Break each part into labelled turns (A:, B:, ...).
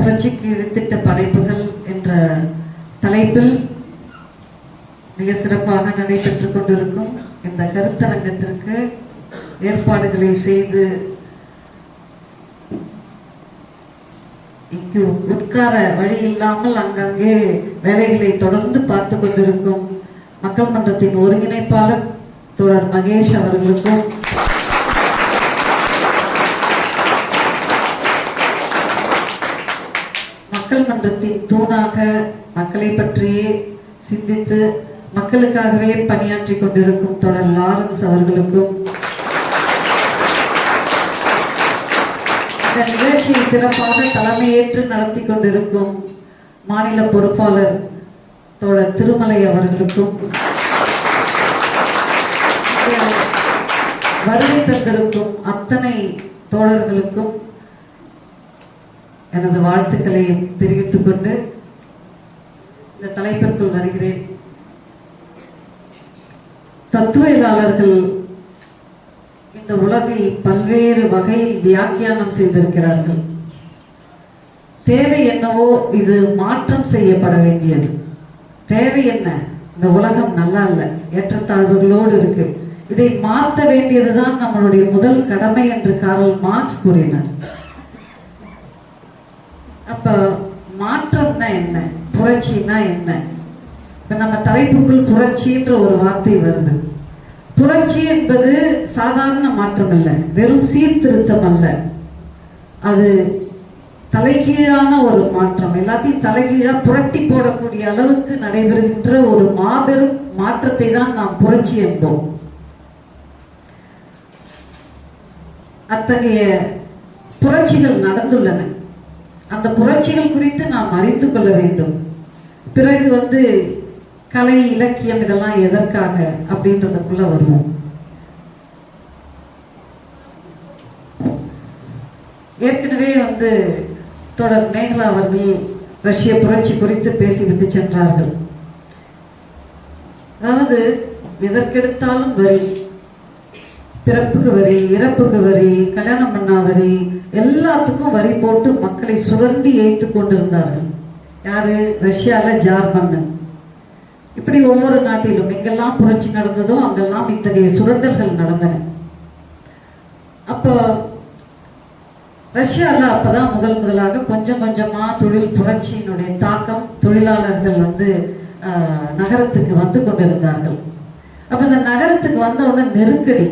A: புரட்சிக்கு இழுத்திட்ட படைப்புகள் என்ற தலைப்பில் மிக சிறப்பாக நடைபெற்றுக் கொண்டிருக்கும் இந்த கருத்தரங்கத்திற்கு ஏற்பாடுகளை செய்து இங்கு உட்கார வழி இல்லாமல் அங்கங்கே வேலைகளை தொடர்ந்து பார்த்து கொண்டிருக்கும் மக்கள் மன்றத்தின் ஒருங்கிணைப்பாளர் தொடர் மகேஷ் அவர்களுக்கும் மக்கள் மன்றத்தின் தூணாக மக்களை பற்றியே சிந்தித்து மக்களுக்காகவே பணியாற்றி கொண்டிருக்கும் தொடர் லாரன்ஸ் அவர்களுக்கும் இந்த நிகழ்ச்சியை சிறப்பாக தலைமையேற்று நடத்தி கொண்டிருக்கும் மாநில பொறுப்பாளர் தோழர் திருமலை அவர்களுக்கும் வருகை தந்திருக்கும் அத்தனை தோழர்களுக்கும் எனது வாழ்த்துக்களை தெரிவித்துக் கொண்டு இந்த தலைப்பிற்குள் வருகிறேன். தத்துவலாளர்கள் இந்த உலகை பல்வேறு வகையில் வியாக்கியானம் செய்திருக்கிறார்கள். தேவை என்னவோ இது மாற்றம் செய்யப்பட வேண்டியது. தேவை என்ன? இந்த உலகம் நல்லா இல்லை. ஏற்றத்தாழ்வுகளோடு இருக்கு. இதை மாற்ற வேண்டியதுதான் நம்மளுடைய முதல் கடமை என்று காரல் மார்க்ஸ் கூறினார். அப்போ மாற்றம்னா என்ன? புரட்சினா என்ன? இப்ப நம்ம தலைப்புக்குள் புரட்சின்ற ஒரு வார்த்தை வருது. புரட்சி என்பது சாதாரண மாற்றம் இல்லை வெறும் சீர்திருத்தம் அல்ல. அது தலைகீழான ஒரு மாற்றம். எல்லாத்தையும் தலைகீழா புரட்டி போடக்கூடிய அளவுக்கு நடைபெறுகின்ற ஒரு மாபெரும் மாற்றத்தை தான் நாம் புரட்சி என்போம். அத்தகைய புரட்சிகள் நடந்துள்ளன. அந்த புரட்சிகள் குறித்து நாம் அறிந்து கொள்ள வேண்டும். பிறகு வந்து கலை இலக்கியம் இதெல்லாம் எதற்காக அப்படின்றதுக்குள்ள வருவோம். ஏற்கனவே வந்து தொடர் மேகலா அவர்கள் ரஷ்ய புரட்சி குறித்து பேசிவிட்டு சென்றார்கள். அதாவது எதற்கெடுத்தாலும் வரி. பிறப்புக்கு வரி இறப்புக்கு வரி கல்யாணம் பண்ணா வரி எல்லாத்துக்கும் வரி போட்டு மக்களை சுரண்டி ஏய்த்து கொண்டிருந்தார்கள். யாரு? ரஷ்யால ஜார் இப்படி ஒவ்வொரு நாட்டிலும் எங்கெல்லாம் புரட்சி நடந்ததோ அங்கெல்லாம் இத்தகைய சுரண்டல்கள் நடந்தன. அப்போ ரஷ்யாவில் அப்போதான் முதல் முதலாக கொஞ்சம் கொஞ்சமாக தொழில் புரட்சியினுடைய தாக்கம் தொழிலாளர்கள் வந்து நகரத்துக்கு வந்து கொண்டிருந்தார்கள். அப்போ இந்த நகரத்துக்கு வந்த உடனே நெருக்கடி.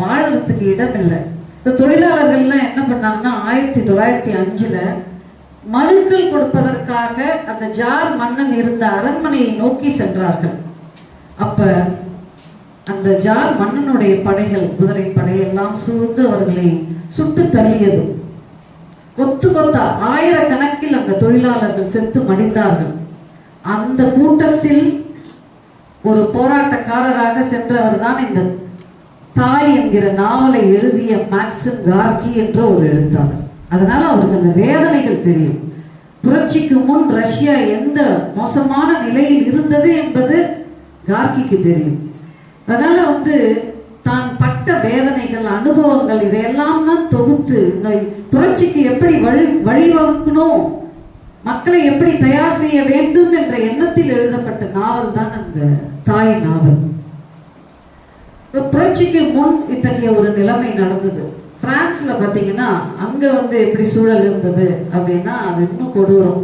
A: வாழறதுக்கு இடம் இல்லை இந்த தொழிலாளர்கள்லாம் என்ன பண்ணாங்கன்னா ஆயிரத்தி தொள்ளாயிரத்தி அஞ்சுல மனுக்கள் கொடுப்பதற்காக அந்த ஜார் மன்னன் இருந்த அரண்மனையை நோக்கி சென்றார்கள். அப்ப அந்த ஜார் மன்னனுடைய படைகள் குதிரை படையெல்லாம் சூழ்ந்து அவர்களை சுட்டு தள்ளியது. கொத்து கொத்தா ஆயிரக்கணக்கில் அந்த தொழிலாளர்கள் செத்து மடிந்தார்கள். அந்த கூட்டத்தில் ஒரு போராட்டக்காரராக சென்றவர் தான் இந்த தாய் என்கிற நாவலை எழுதிய மேக்சிம் கார்கி என்ற ஒரு எழுத்தாளர். அதனால அவருக்கு அந்த வேதனைகள் தெரியும். புரட்சிக்கு முன் ரஷ்யா எந்த மோசமான நிலையில் இருந்தது என்பது கார்கிக்கு தெரியும். அதனால வந்து தான் பட்ட வேதனைகள் அனுபவங்கள் இதையெல்லாம் தான் தொகுத்து இந்த புரட்சிக்கு எப்படி வழி வழிவகுக்கணும் மக்களை எப்படி தயார் செய்ய வேண்டும் என்ற எண்ணத்தில் எழுதப்பட்ட நாவல் தான் அந்த தாய் நாவல். புரட்சிக்கு முன் இத்தகைய ஒரு நிலைமை நடந்தது. பிரான்ஸ்ல பாத்தீங்கன்னா அங்க வந்து எப்படி சூழல் இருந்தது அப்படின்னா அது இன்னும் கொடூரம்.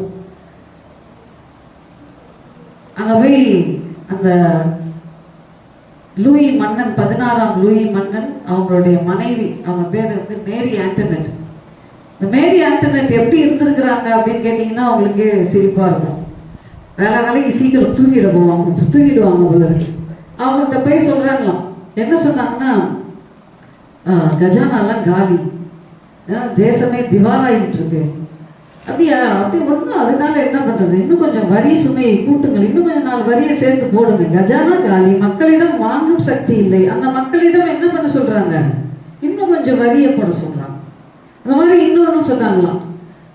A: அங்க போய் அந்த லூயி மன்னன் பதினாறாம் லூயி மன்னன் அவங்களுடைய மனைவி அவங்க பேர் வந்து மேரி ஆண்டனட். இந்த மேரி ஆண்டனட் எப்படி இருந்திருக்கிறாங்க அப்படின்னு கேட்டிங்கன்னா அவங்களுக்கு சிரிப்பா இருக்கும். வேலை வேலைக்கு சீக்கிரம் தூங்கிட போவாங்க தூங்கிடுவாங்க உள்ள அவங்கள்ட்ட போய் சொல்றாங்களாம் என்ன சொன்னாங்கன்னா கஜானாலாம் காலி. தேசமே திவாலாயிட்டு இருக்கு அப்படியா? அப்படி ஒன்றும் அதனால என்ன பண்றது? இன்னும் கொஞ்சம் வரி சுமையை கூட்டுங்கள். இன்னும் கொஞ்சம் நாலு வரியை சேர்த்து போடுங்க. கஜானா காலி. மக்களிடம் வாங்கும் சக்தி இல்லை. அந்த மக்களிடம் என்ன பண்ண சொல்றாங்க? இன்னும் கொஞ்சம் வரியை போட சொல்றாங்க. அந்த மாதிரி இன்னொன்னு சொன்னாங்களாம்.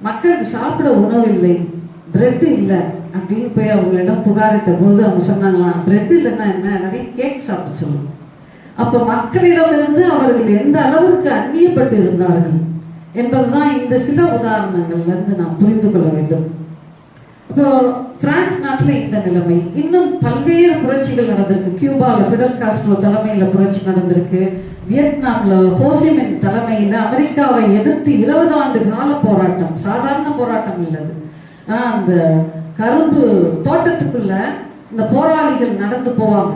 A: மக்களுக்கு சாப்பிட உணவு இல்லை. பிரெட் இல்லை. அப்படின்னு போய் அவங்களிடம் புகாரிட்ட போது அவங்க சொன்னாங்களாம் பிரெட் இல்லைன்னா என்ன? நிறைய கேக் சாப்பிட சொல்லணும் அப்ப மக்களிடமிருந்து அவர்கள் எந்த அளவிற்கு அந்நியப்பட்டு இருந்தார்கள் என்பதுதான் இந்த சில உதாரணங்கள்ல இருந்து நாம் புரிந்து கொள்ள வேண்டும். இப்போ பிரான்ஸ் நாட்டுல இந்த நிலைமை. இன்னும் பல்வேறு புரட்சிகள் நடந்திருக்கு. கியூபால ஃபிடல் காஸ்ட்ரோ தலைமையில புரட்சி நடந்திருக்கு. வியட்நாம்ல ஹோசிமின் தலைமையில அமெரிக்காவை எதிர்த்து இருபது ஆண்டு கால போராட்டம் சாதாரண போராட்டம் இல்லது. ஆஹ் அந்த கரும்பு தோட்டத்துக்குள்ள இந்த போராளிகள் நடந்து போவாங்க.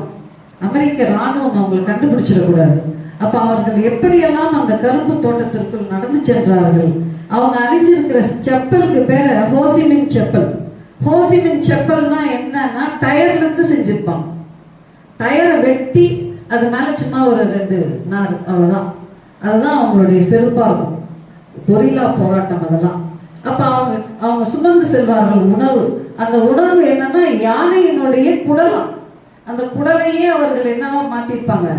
A: அமெரிக்க ராணுவம் அவங்களை கண்டுபிடிச்சிடக்கூடாது. அப்ப அவர்கள் எப்படியெல்லாம் அந்த கரும்பு தோட்டத்திற்குள் நடந்து சென்றார்கள்? அவங்க அணிஞ்சிருக்கிற செப்பலுக்கு பேரு ஹோசிமின் செப்பல். ஹோசிமின் செப்பல்னா என்னன்னா டயர்ல இருந்து செஞ்சிருப்பாங்க டயரை வெட்டி அது மேல சும்மா ஒரு ரெண்டு நாள் அவ்வளவுதான். அதுதான் அவங்களுடைய செருப்பா இருக்கும் கொரில்லா போராட்டம் அதெல்லாம். அப்ப அவங்க அவங்க சுமந்து செல்வார்கள் உணவு. அந்த உணவு என்னன்னா யானையினுடைய குடலாம். அந்த குடலையே அவர்கள் என்னவா மாட்டிருப்பாங்க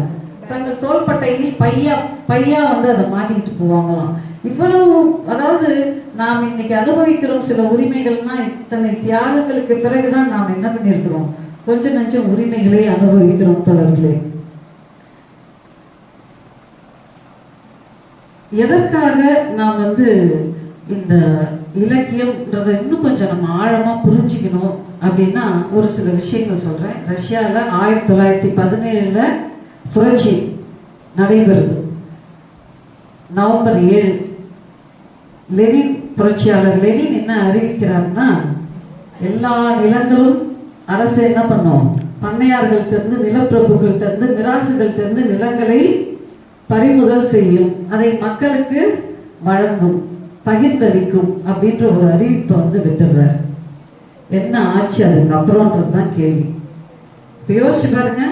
A: தங்கள் தோள்பட்டையில் பையா பையா வந்து அதை மாட்டிக்கிட்டு போவாங்களாம். இவ்வளவு அதாவது நாம் இன்னைக்கு அனுபவிக்கிறோம் சில உரிமைகள்னா இத்தனை தியாகங்களுக்கு பிறகுதான் நாம் என்ன பண்ணியிருக்கிறோம்? கொஞ்சம் நஞ்சம் உரிமைகளை அனுபவிக்கிறோம் தொடர்களே எதற்காக நாம் வந்து இந்த இலக்கியம்ன்றதை இன்னும் கொஞ்சம் நம்ம ஆழமா புரிஞ்சுக்கணும் அப்படின்னா ஒரு சில விஷயங்கள் சொல்றேன். ரஷ்யாவில் ஆயிரத்தி தொள்ளாயிரத்தி பதினேழுல புரட்சி நடைபெறுது. நவம்பர் ஏழு. லெனின் புரட்சியாளர் லெனின் என்ன அறிவிக்கிறார்னா எல்லா நிலங்களும் அரசு என்ன பண்ணும்? பண்ணையார்கள்ட்ட இருந்து நிலப்பிரபுகள்கிட்ட இருந்து மிராசுகள்கிட்ட இருந்து நிலங்களை பறிமுதல் செய்யும். அதை மக்களுக்கு வழங்கும். பகிர்ந்தளிக்கும் அப்படின்ற ஒரு அறிவிப்பை வந்து விட்டுடுறாரு. என்ன ஆச்சு அதுக்கு அப்புறம்ன்றது தான் கேள்வி. இப்போ யோசிச்சு பாருங்க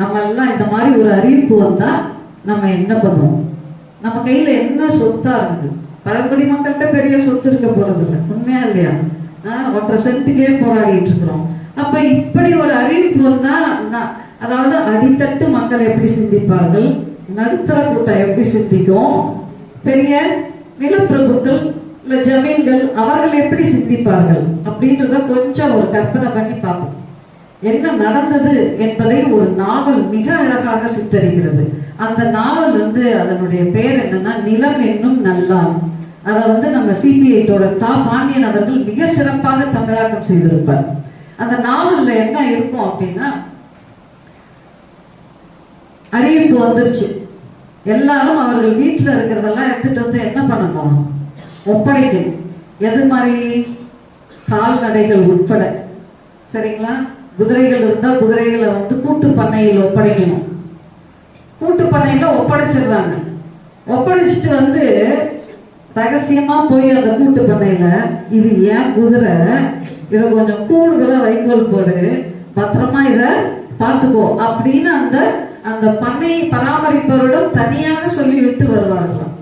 A: நம்ம எல்லாம் இந்த மாதிரி ஒரு அறிவிப்பு வந்தா நம்ம என்ன பண்ணுவோம்? நம்ம கையில என்ன சொத்தா இருக்குது? பழங்குடி மக்கள்கிட்ட பெரிய சொத்து இருக்க போறது இல்லை. உண்மையா இல்லையா? ஒன்றரை சென்ட்டுக்கே போராடிட்டு இருக்கிறோம். அப்ப இப்படி ஒரு அறிவிப்பு வந்தா அதாவது அடித்தட்டு மக்கள் எப்படி சிந்திப்பார்கள்? நடுத்தர கூட்டம் எப்படி சிந்திக்கும்? பெரிய நிலப்பிரபுக்கள் இல்ல ஜமீன்கள் அவர்கள் எப்படி சிந்திப்பார்கள் அப்படின்றத கொஞ்சம் ஒரு கற்பனை பண்ணி பார்ப்போம். என்ன நடந்தது என்பதை ஒரு நாவல் மிக அழகாக சித்தரிக்கிறது. அந்த நாவல் வந்து அதனுடைய பெயர் என்னன்னா நிலம் என்னும் நல்லான். அதை வந்து நம்ம சிபிஐ தொடர் தா பாண்டியன் அவர்கள் மிக சிறப்பாக தமிழாக்கம் செய்திருப்பார். அந்த நாவல்ல என்ன இருக்கும் அப்படின்னா அறிவிப்பு வந்துருச்சு. எல்லாரும் அவர்கள் வீட்டில் இருக்கிறதெல்லாம் எடுத்துட்டு வந்து என்ன பண்ணணும்? ஒப்படைக்கணும். எது மாதிரி? கால்நடைகள் உட்பட. சரிங்களா? குதிரைகள் இருந்தால் குதிரைகளை வந்து கூட்டு பண்ணையில் ஒப்படைக்கணும். கூட்டு பண்ணையில் ஒப்படைச்சிடுறாங்க. ஒப்படைச்சிட்டு வந்து ரகசியமாக போய் அந்த கூட்டு பண்ணையில் இது ஏன் குதிரை? இதை கொஞ்சம் கூடுதலாக வைக்கோல் போடு. பத்திரமா இதை பார்த்துக்கோ. அப்படின்னு அந்த அந்த பண்ணையை பராமரிப்பவரிடம் தனியாக சொல்லி விட்டு வருவார்களாம்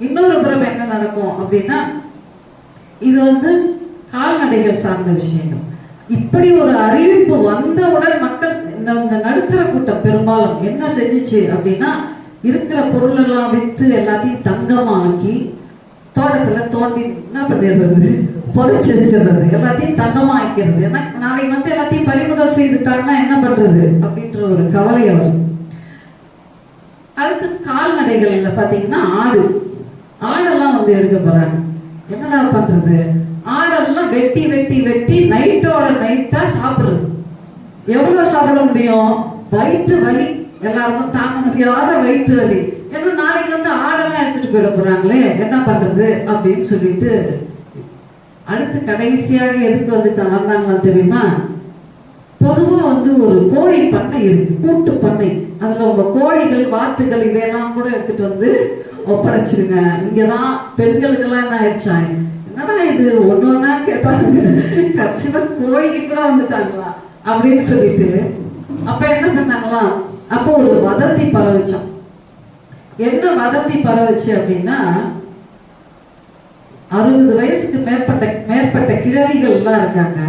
A: இன்னொரு புறம் என்ன நடக்கும் அப்படின்னா இது வந்து கால்நடைகள் சார்ந்த விஷயங்கள். இப்படி ஒரு அறிவிப்பு வந்தவுடன் மக்கள் இந்த இந்த நடுத்தர கூட்டம் பெரும்பாலும் என்ன செஞ்சுச்சு அப்படின்னா இருக்கிற பொருள் எல்லாம் வித்து எல்லாத்தையும் தங்கமாக்கி தோட்டத்துல தோண்டி என்ன பண்ணிடுறது? புதைச்சு வச்சிடுறது எல்லாத்தையும் தங்கமாக்கிறது ஏன்னா நாளைக்கு வந்து எல்லாத்தையும் பறிமுதல் செய்துட்டாங்கன்னா என்ன பண்றது அப்படின்ற ஒரு கவலை வரும் அடுத்து கால்நடைகள்ல பாத்தீங்கன்னா ஆடு. ஆடெல்லாம் வந்து எடுக்க போறாங்க. என்னடா பண்றது? ஆடெல்லாம் வெட்டி வெட்டி வெட்டி நைட்டோட நைட்டா சாப்பிடுறது. எவ்வளவு சாப்பிட முடியும்? வயிற்று வலி. எல்லாருக்கும் தாங்க முடியாத வயிற்று வலி. ஏன்னா நாளைக்கு வந்து ஆடெல்லாம் எடுத்துட்டு போயிட போறாங்களே. என்ன பண்றது அப்படின்னு சொல்லிட்டு அடுத்து கடைசியாக எதுக்கு வந்து வந்தாங்களா தெரியுமா? பொதுவா வந்து ஒரு கோழி பண்ணை இருக்கு கூட்டு பண்ணை. அதுல உங்க கோழிகள் வாத்துகள் இதெல்லாம் கூட எடுத்துட்டு வந்து ஒப்படைச்சிருங்க. இங்கதான் பெண்களுக்கெல்லாம் என்ன ஆயிடுச்சா? என்னடா இது? ஒண்ணு ஒன்னா கேட்டாங்க கடைசியில கோழிக்கு கூட வந்துட்டாங்களா? அப்படின்னு சொல்லிட்டு. அப்ப என்ன பண்ணாங்களாம் அப்போ ஒரு வதந்தி பரவச்சான் என்ன வதந்தி பரவச்சு அப்படின்னா அறுபது வயசுக்கு மேற்பட்ட மேற்பட்ட கிழவிகள் எல்லாம் இருக்காங்க.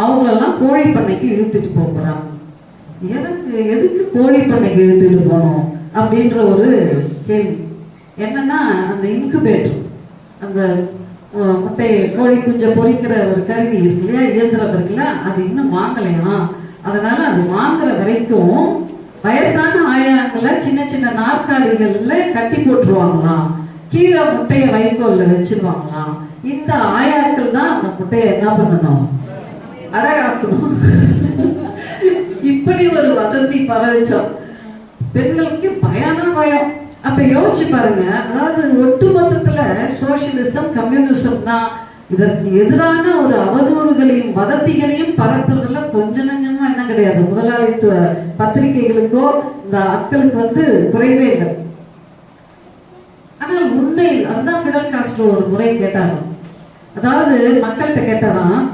A: அவங்களெல்லாம் கோழி பண்ணைக்கு இழுத்துட்டு போகிறாங்க போறாங்க. எதுக்கு எதுக்கு கோழி பண்ணைக்கு இழுத்துட்டு போகணும் அப்படின்ற ஒரு கேள்வி. என்னன்னா அந்த இன்குபேட்டர் அந்த முட்டையை கோழி குஞ்சை பொரிக்கிற ஒரு கருவி இருக்கு இல்லையா இயந்திரம் இருக்குல்ல அது இன்னும் வாங்கலையாம் அதனால அது வாங்குற வரைக்கும் வயசான ஆயாங்களை சின்ன சின்ன நாற்காலிகள்ல கட்டி போட்டுருவாங்களாம். கீழே முட்டையை வைக்கோல்ல வச்சிருவாங்களாம் இந்த ஆயாக்கள் தான் அந்த முட்டையை என்ன பண்ணணும்? அடகாக்கணும். இப்படி ஒரு வதந்தி பரவச்சோம். பெண்களுக்கு பயனா பயம். அப்ப யோசிச்சு பாருங்க. அதாவது ஒட்டு மொத்தத்துல சோசியலிசம் கம்யூனிசம் தான். இதற்கு எதிரான ஒரு அவதூறுகளையும் வதந்திகளையும் பரப்புறதுல கொஞ்ச நஞ்சமா என்ன கிடையாது. முதலாளித்துவ பத்திரிகைகளுக்கோ இந்த ஆட்களுக்கு வந்து குறைவே இல்லை. ஆனால் உண்மையில் அதுதான் ஃபிடல் காஸ்ட்ரோ ஒரு முறை கேட்டாங்க அதாவது மக்கள்கிட்ட கேட்டாராம்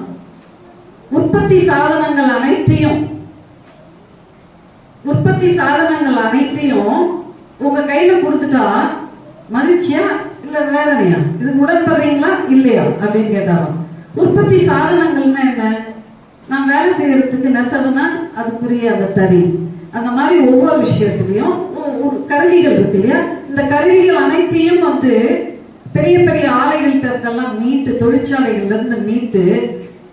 A: உற்பத்தி சாதனங்கள் அனைத்தையும் உற்பத்தி சாதனங்கள் அனைத்தையும் உங்க கையில கொடுத்துட்டா மகிழ்ச்சியா இல்ல வேதனையா? இது உடன்படுறீங்களா இல்லையா? அப்படின்னு கேட்டாராம். உற்பத்தி சாதனங்கள்னா என்ன? நான் வேலை செய்யறதுக்கு நெசவுனா அதுக்குரிய அந்த தறி. அந்த மாதிரி ஒவ்வொரு விஷயத்துலயும் ஒரு கருவிகள் இருக்கு இல்லையா? இந்த கருவிகள் அனைத்தையும் வந்து பெரிய பெரிய ஆலைகள்கிட்ட மீட்டு தொழிற்சாலைகள்ல இருந்து மீட்டு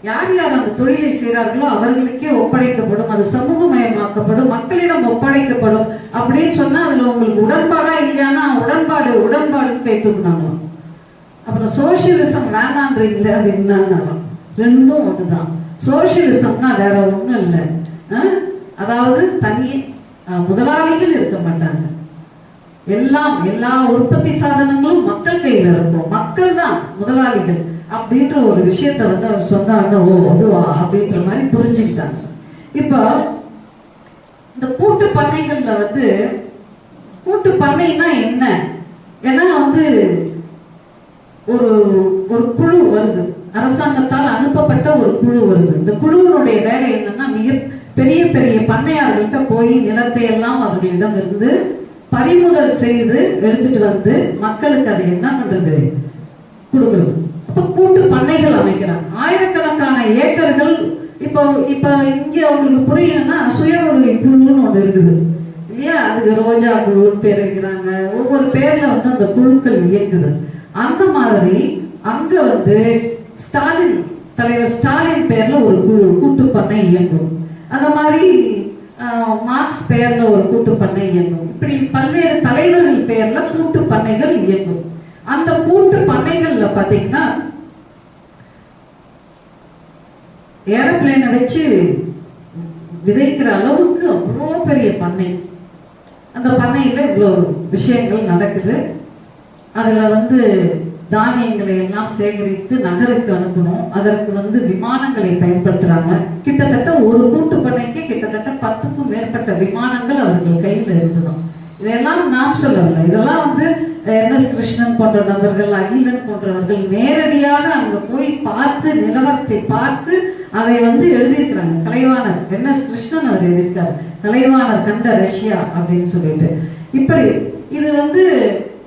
A: யார் யார் அந்த தொழிலை செய்கிறார்களோ அவர்களுக்கே ஒப்படைக்கப்படும் அது சமூகமயமாக்கப்படும் மக்களிடம் ஒப்படைக்கப்படும் அப்படின்னு சொன்னா அதுல உங்களுக்கு உடன்பாடா இல்லையானா உடன்பாடு உடன்பாடுன்னு கை அப்புறம் சோசியலிசம் வேணான்றீங்களே அது என்னன்னா ரெண்டும் ஒண்ணுதான். சோசியலிசம்னா வேற ஒண்ணும் இல்லை. அதாவது தனி முதலாளிகள் இருக்க மாட்டாங்க. எல்லாம் எல்லா உற்பத்தி சாதனங்களும் மக்கள் கையில இருக்கும். மக்கள் தான் முதலாளிகள் அப்படின்ற ஒரு விஷயத்த வந்து அவர் சொன்னாருன்னா ஓ அதுவா? அப்படின்ற மாதிரி புரிஞ்சுக்கிட்டாங்க. இப்போ இந்த கூட்டு பண்ணைகள்ல வந்து கூட்டு பண்ணைனா என்ன? ஏன்னா வந்து ஒரு ஒரு குழு வருது. அரசாங்கத்தால் அனுப்பப்பட்ட ஒரு குழு வருது. இந்த குழுவினுடைய வேலை என்னன்னா மிக பெரிய பெரிய பண்ணையார்கள்ட்ட போய் நிலத்தை எல்லாம் அவர்களிடம் இருந்து பறிமுதல் செய்து எடுத்துட்டு வந்து மக்களுக்கு அதை என்ன பண்றது? கொடுக்குறது. அப்ப கூட்டு பண்ணைகள் அமைக்கிறாங்க. ஆயிரக்கணக்கான ஏக்கர்கள் இப்போ இப்போ இங்க உங்களுக்கு புரியணும்னா சுய உதவி குழுன்னு ஒண்ணு இருக்குது. இல்லையா? அதுக்கு ரோஜா குழுன்னு பேர் வைக்கிறாங்க. ஒவ்வொரு பேர்ல வந்து அந்த குழுக்கள் இயங்குது. அந்த மாதிரி அங்க வந்து ஸ்டாலின் தலைவர் ஸ்டாலின் பேர்ல ஒரு குழு கூட்டு பண்ணை இயங்கும். அந்த மாதிரி மார்க்ஸ் பேர்ல ஒரு கூட்டு பண்ணை இயங்கும். இப்படி பல்வேறு தலைவர்கள் பெயர்ல கூட்டு பண்ணைகள் இயங்கும். அந்த கூட்டு பண்ணைகள்ல பாத்தீங்கன்னா ஏரோப்ளேனை வச்சு விதைக்கிற அளவுக்கு அவ்வளோ பெரிய பண்ணை. அந்த பண்ணையில இவ்வளோ விஷயங்கள் நடக்குது. அதுல வந்து தானியங்களை எல்லாம் சேகரித்து நகருக்கு அனுப்பணும். அதற்கு வந்து விமானங்களை பயன்படுத்துறாங்க. கிட்டத்தட்ட ஒரு கூட்டு பண்ணைக்கு கிட்டத்தட்ட பத்துக்கும் மேற்பட்ட விமானங்கள் அவர்கள் கையில இருந்ததும். இதெல்லாம் நாம் சொல்லவில்லை. இதெல்லாம் வந்து என் எஸ் கிருஷ்ணன் போன்ற நபர்கள் அகிலன் போன்றவர்கள் நேரடியாக அங்க போய் பார்த்து நிலவரத்தை பார்த்து அதை வந்து எழுதியிருக்கிறாங்க. கலைவாணர் என் எஸ் கிருஷ்ணன் அவர் எழுதியிருக்காரு. கலைவாணர் கண்ட ரஷ்யா அப்படின்னு சொல்லிட்டு. இப்படி இது வந்து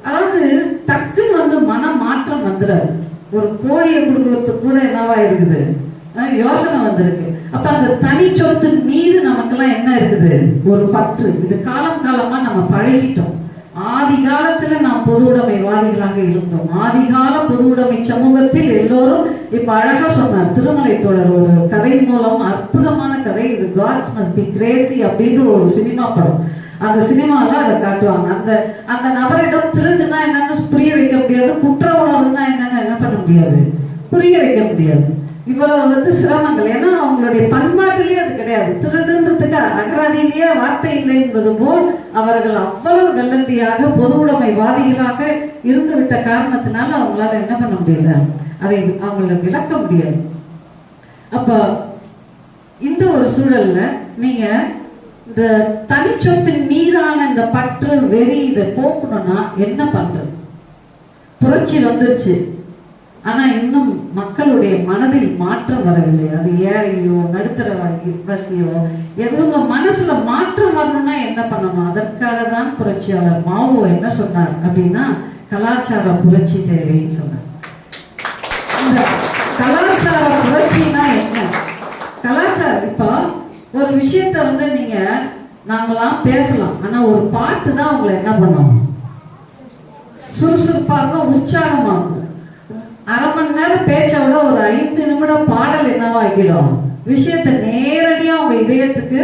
A: அதாவது டக்குன்னு வந்து மன மாற்றம் வந்துடாது. ஒரு கோழியை கொடுக்கறதுக்கு கூட என்னவா இருக்குது? யோசனை வந்திருக்கு. அப்ப அந்த தனி சொத்து மீது நமக்கெல்லாம் என்ன இருக்குது? ஒரு பற்று. இது காலம் காலமா நம்ம பழகிட்டோம். ஆதி காலத்துல நாம் பொது உடைமைவாதிகளாக இருந்தோம். ஆதிகால பொது உடைமை சமூகத்தில் எல்லோரும் இப்ப அழகா சொன்னார். திருமலை தோழர் ஒரு கதை மூலம் அற்புதமான கதை. இது காட்ஸ் மஸ்ட் பி கிரேசி அப்படின்ற ஒரு சினிமா படம். அந்த சினிமாவில் அதை காட்டுவாங்க. அந்த அந்த நபரிடம் திருடுனா என்னன்னு புரிய வைக்க முடியாது குற்ற உணர்வுனா என்னன்னு என்ன பண்ண முடியாது? புரிய வைக்க முடியாது. இவ்வளவு வந்து சிரமங்கள். ஏன்னா அவங்களுடைய பண்பாட்டிலேயே அது கிடையாது. திருடுன்றதுக்கு அகராதியிலேயே வார்த்தை இல்லை என்பது போல் அவர்கள் அவ்வளவு வெள்ளந்தியாக பொது உடைமைவாதிகளாக இருந்து விட்ட காரணத்தினால அவங்களால என்ன பண்ண முடியல? அதை அவங்கள விளக்க முடியாது. அப்ப இந்த ஒரு சூழல்ல நீங்க இந்த தனிச்சொத்தின் மீதான இந்த பற்று வெறி இதை போக்கணும்னா என்ன பண்றது? புரட்சி வந்துருச்சு. ஆனா இன்னும் மக்களுடைய மனதில் மாற்றம் வரவில்லை. அது ஏழையோ நடுத்தர வசியோ இவங்க மனசுல மாற்றம் வரணும்னா என்ன பண்ணணும்? அதற்காக தான் புரட்சியாளர் மாவோ என்ன சொன்னார் அப்படின்னா கலாச்சார புரட்சி தேவைன்னு சொன்னார். இந்த கலாச்சார புரட்சினா என்ன? கலாச்சாரம் இப்போ ஒரு விஷயத்த வந்து நீங்க நாங்களாம் பேசலாம். ஆனா ஒரு பாட்டு தான் உங்களை என்ன பண்ணும்? சுறுசுறுப்பாக உற்சாகமாகும். அரை மணி நேரம் பேச்சை விட ஒரு ஐந்து நிமிடம் பாடல் என்னவாகிடும் விஷயத்தை நேரடியா உங்க இதயத்துக்கு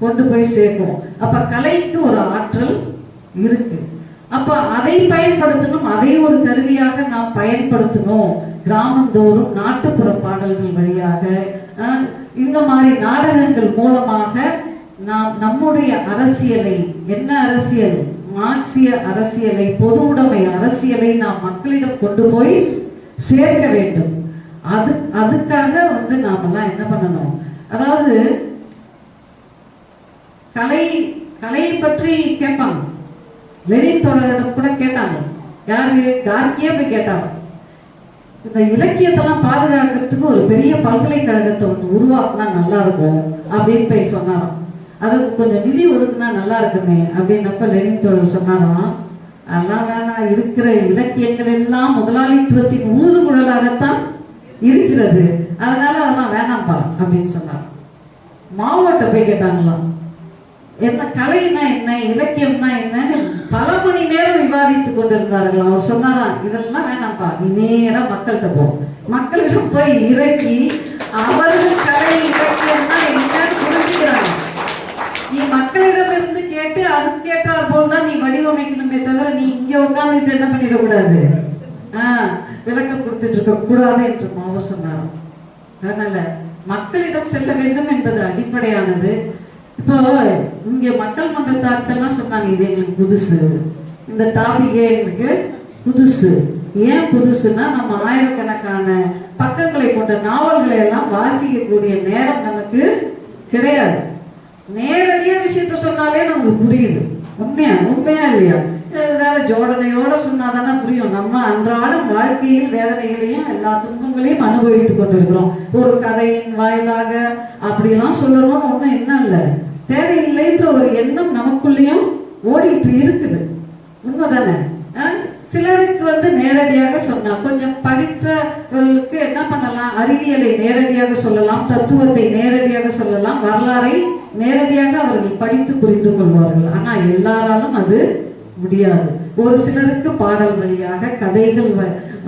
A: கொண்டு போய் சேர்க்கும். அப்ப கலைக்கு ஒரு ஆற்றல் இருக்கு. அப்ப அதை பயன்படுத்தணும் அதை ஒரு கருவியாக நாம் பயன்படுத்தணும். கிராமந்தோறும் நாட்டுப்புற பாடல்கள் வழியாக இந்த மாதிரி நாடகங்கள் மூலமாக நாம் நம்முடைய அரசியலை என்ன அரசியல்? மார்க்சிய அரசியலை பொது உடைமை அரசியலை நாம் மக்களிடம் கொண்டு போய் சேர்க்க வேண்டும். அது அதுக்காக வந்து நாமெல்லாம் என்ன பண்ணணும்? அதாவது கலை கலையை பற்றி கேட்பாங்க. லெனின் தொடரிடம் கூட கேட்டாங்க. யாரு? கார்கியே போய் கேட்டாங்க. இந்த இலக்கியத்தெல்லாம் பாதுகாக்கிறதுக்கு ஒரு பெரிய பல்கலைக்கழகத்தை ஒன்று உருவாக்குனா நல்லா இருக்கும் அப்படின்னு போய் சொன்னாராம். அதுக்கு கொஞ்சம் நிதி ஒதுக்குனா நல்லா இருக்குமே அப்படின்னப்ப லெனின் தோழர் சொன்னாராம் அதெல்லாம் வேணாம் இருக்கிற இலக்கியங்கள் எல்லாம் முதலாளித்துவத்தின் ஊதுகுழலாகத்தான் இருக்கிறது. அதனால அதெல்லாம் வேணாம்ப்பா அப்படின்னு சொன்னார் மாவோட்ட போய் கேட்டாங்களாம் என்ன கலைனா என்ன இலக்கியம்னா என்னன்னு பல மணி நேரம் விவாதித்துக் கொண்டிருந்தார்கள். அவர் சொன்னாராம் இதெல்லாம் வேணாம்ப்பா நீ நேரா மக்கள்கிட்ட போ. மக்கள்கிட்ட போய் இறக்கி அவர்கள் கலை இலக்கியம்னா என்னன்னு புரிஞ்சுக்கிறாங்க. நீ மக்களிடம் இருந்து கேட்டு அதுக்கு கேட்டால் போல் தான் நீ வடிவமைக்கணுமே தவிர நீ இங்க உட்காந்துட்டு என்ன பண்ணிடக்கூடாது? ஆஹ் விளக்கம் கொடுத்துட்டு இருக்க கூடாது என்று மாவோ சொன்னாராம். அதனால மக்களிடம் செல்ல வேண்டும் என்பது அடிப்படையானது. இப்போ இங்க மக்கள் மன்றத்தார்த்தெல்லாம் சொன்னாங்க இது எங்களுக்கு புதுசு. இந்த டாபிக்கே எங்களுக்கு புதுசு. ஏன் புதுசுன்னா நம்ம ஆயிரக்கணக்கான பக்கங்களை கொண்ட நாவல்களை எல்லாம் வாசிக்கக்கூடிய நேரம் நமக்கு கிடையாது. நேரடியா விஷயத்த சொன்னாலே நமக்கு புரியுது. உண்மையா உண்மையா இல்லையா? வேற ஜோடனையோட சொன்னாதானே புரியும். நம்ம அன்றாடம் வாழ்க்கையில் வேதனைகளையும் எல்லா துன்பங்களையும் அனுபவித்துக் கொண்டிருக்கிறோம். ஒரு கதையின் வாயிலாக அப்படியெல்லாம் சொல்லணும்னு ஒண்ணும் என்ன இல்லை. தேவையில்லைன்ற ஒரு எண்ணம் நமக்குள்ளேயும் ஓடிட்டு இருக்குது. உண்மைதானே? சிலருக்கு வந்து நேரடியாக சொன்னா கொஞ்சம் படித்தவர்களுக்கு என்ன பண்ணலாம்? அறிவியலை நேரடியாக சொல்லலாம் தத்துவத்தை நேரடியாக சொல்லலாம் வரலாறை நேரடியாக அவர்கள் படித்து புரிந்து கொள்வார்கள். ஆனா எல்லாராலும் அது முடியாது. ஒரு சிலருக்கு பாடல் வழியாக கதைகள்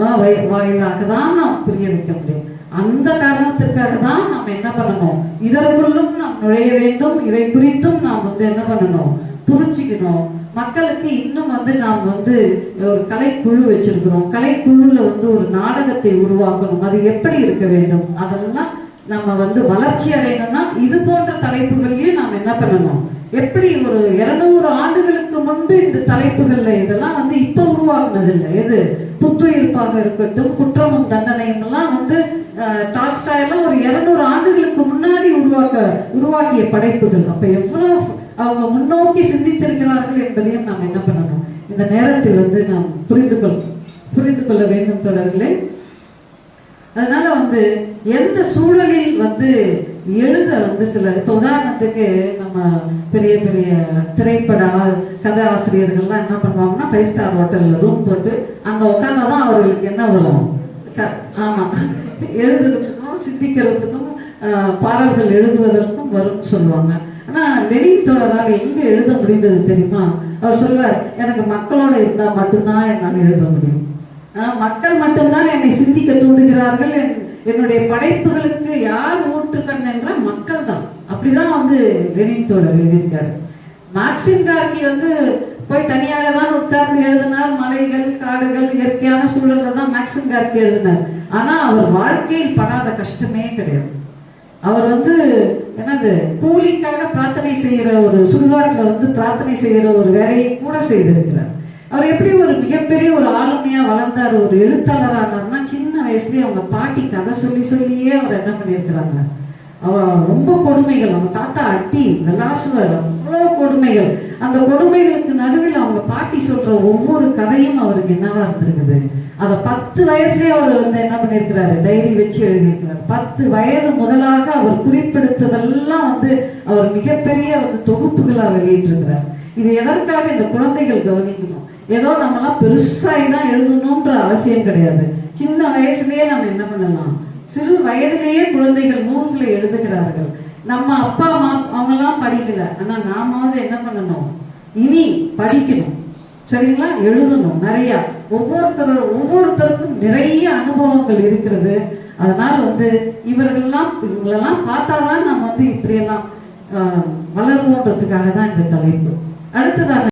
A: வ- வாயிலாக தான் நாம் புரிய வைக்க முடியும். அந்த காரணத்திற்காக தான் நாம் என்ன பண்ணணும்? இதற்குள்ளும் நாம் நுழைய வேண்டும். இவை குறித்தும் நாம் வந்து என்ன பண்ணணும்? புரிஞ்சுக்கணும். மக்களுக்கு இன்னும் வந்து நாம் வந்து ஒரு கலைக்குழு வச்சிருக்கிறோம். கலைக்குழுல வந்து ஒரு நாடகத்தை உருவாக்கணும். அது எப்படி இருக்க வேண்டும்? அதெல்லாம் நம்ம வந்து வளர்ச்சி அடையணும்னா இது போன்ற தலைப்புகள்லயும் நாம் என்ன பண்ணணும்? எப்படி ஒரு இருநூறு ஆண்டுகளுக்கு முன்பு இந்த தலைப்புகள்ல இதெல்லாம் வந்து இப்ப உருவாக்குனது இல்லை எது? புத்துயிர்ப்பாக இருக்கட்டும் குற்றமும் தண்டனையும் எல்லாம் வந்து அஹ், எல்லாம் ஒரு இருநூறு ஆண்டுகளுக்கு முன்னாடி உருவாக்க உருவாக்கிய படைப்புகள். அப்ப எவ்வளவு அவங்க முன்னோக்கி சிந்தித்திருக்கிறார்கள் என்பதையும் நாம் என்ன பண்ணணும்? இந்த நேரத்தில் வந்து நாம் புரிந்து கொள் புரிந்து கொள்ள வேண்டும் தொடர்களே. அதனால வந்து எந்த சூழலில் வந்து எழுத வந்து சில இப்போ உதாரணத்துக்கு நம்ம பெரிய பெரிய திரைப்பட கதை ஆசிரியர்கள்லாம் என்ன பண்ணுவாங்கன்னா ஃபைவ் ஸ்டார் ஹோட்டலில் ரூம் போட்டு அங்கே உட்காந்தாதான் அவர்களுக்கு என்ன வரும்? க- ஆமாம் எழுதுறதுக்கும் சிந்திக்கிறதுக்கும் பாடல்கள் எழுதுவதற்கும் வரும்னு சொல்லுவாங்க. ஆனால் லெனின் தொடரால் எங்கே எழுத முடிந்தது தெரியுமா? அவர் சொல்வார் எனக்கு மக்களோட இருந்தால் மட்டும்தான் என்னால் எழுத முடியும். மக்கள் மட்டும்தான் என்னை சிந்திக்க தூண்டுகிறார்கள். என்- என்னுடைய படைப்புகளுக்கு யார் ஊற்றுக்கண் என்றால் மக்கள் தான் அப்படிதான் வந்து லெனின் தோழர் எழுதியிருக்காரு. மார்க்சிம் கார்கி வந்து போய் தனியாக தான் உட்கார்ந்து எழுதினார். மலைகள் காடுகள் இயற்கையான சூழல்ல தான் மேக்சிம் கார்கி எழுதினார். ஆனா அவர் வாழ்க்கையில் படாத கஷ்டமே கிடையாது. அவர் வந்து என்னது கூலிக்காக பிரார்த்தனை செய்கிற ஒரு சுடுகாட்டுல வந்து பிரார்த்தனை செய்கிற ஒரு வேலையை கூட செய்திருக்கிறார். அவர் எப்படி ஒரு மிகப்பெரிய ஒரு ஆளுமையா வளர்ந்தார் ஒரு எழுத்தாளரானார்னா சின்ன வயசுலயே அவங்க பாட்டி கதை சொல்லி சொல்லியே அவர் என்ன பண்ணியிருக்கிறாங்க? அவ ரொம்ப கொடுமைகள் அவங்க தாத்தா அட்டி விளாசுவர் அவ்வளோ கொடுமைகள். அந்த கொடுமைகளுக்கு நடுவில் அவங்க பாட்டி சொல்ற ஒவ்வொரு கதையும் அவருக்கு என்னவா இருந்திருக்குது? அதை பத்து வயசுலயே அவர் வந்து என்ன பண்ணியிருக்கிறாரு? டைரி வச்சு எழுதியிருக்கிறார். பத்து வயது முதலாக அவர் குறிப்பிடுத்ததெல்லாம் வந்து அவர் மிகப்பெரிய வந்து தொகுப்புகளா வெளியிட்டிருக்கிறார். இது எதற்காக இந்த குழந்தைகள் கவனிக்கணும்? ஏதோ நம்மலாம் பெருசாகி தான் எழுதணுன்ற அவசியம் கிடையாது. சின்ன வயசுலயே நம்ம என்ன பண்ணலாம்? சிறு வயதிலேயே குழந்தைகள் நூல்களை எழுதுகிறார்கள். நம்ம அப்பா அம்மா அவங்கெல்லாம் படிக்கல. ஆனா நாமாவது என்ன பண்ணணும்? இனி படிக்கணும். சரிங்களா? எழுதணும் நிறைய. ஒவ்வொருத்தரும் ஒவ்வொருத்தருக்கும் நிறைய அனுபவங்கள் இருக்கிறது. அதனால வந்து இவர்கள்லாம் இவங்களெல்லாம் பார்த்தாதான் நம்ம வந்து இப்படியெல்லாம் ஆஹ், வளருவோன்றதுக்காக தான் இந்த தலைப்பு. அடுத்ததாக